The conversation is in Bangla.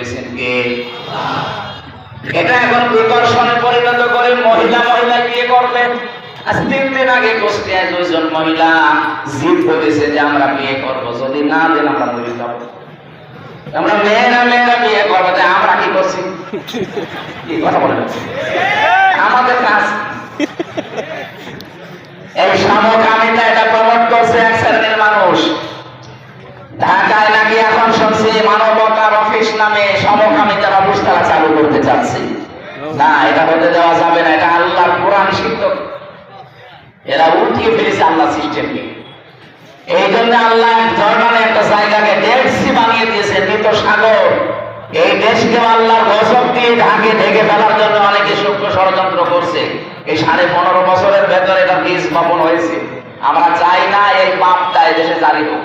করেছেন কে? এটা এখন বিকর্ষণে পরিণত করে মহিলা মহিলা বিয়ে করবে আজ তিন দিন আগে মহিলা জিদ করেছে যে আমরা বিয়ে করব। যদি না দেন আমরা মরে আমরা মেয়েরা মেয়েরা বিয়ে করব। আমরা কি করছি? কি কথা বলে আমাদের কাজ। এই সমকামিতা এটা প্রমোট করছে এক মানুষ। ঢাকায় নাকি এখন শুনছি মানবতার অফিস নামে সমকামিতার অফিস তারা চালু করতে চাচ্ছে। না, এটা হতে দেওয়া যাবে না, এটা আল্লাহর কোরআন সিদ্ধ। এরা উঠিয়ে ফেলেছে আল্লাহ সিস্টেমকে এই জন্য আল্লাহ জর্ডানে একটা জায়গাকে ডেড সি বানিয়ে দিয়েছে, মৃত সাগর। এই দেশকে আল্লাহর গজব দিয়ে ঢাকে ঢেকে ফেলার জন্য অনেকে সূক্ষ্ম ষড়যন্ত্র করছে। এই সাড়ে পনেরো বছরের ভেতরে এটা বীজ বপন হয়েছে। আমরা চাই না এই পাপটা এই দেশে জারি হোক।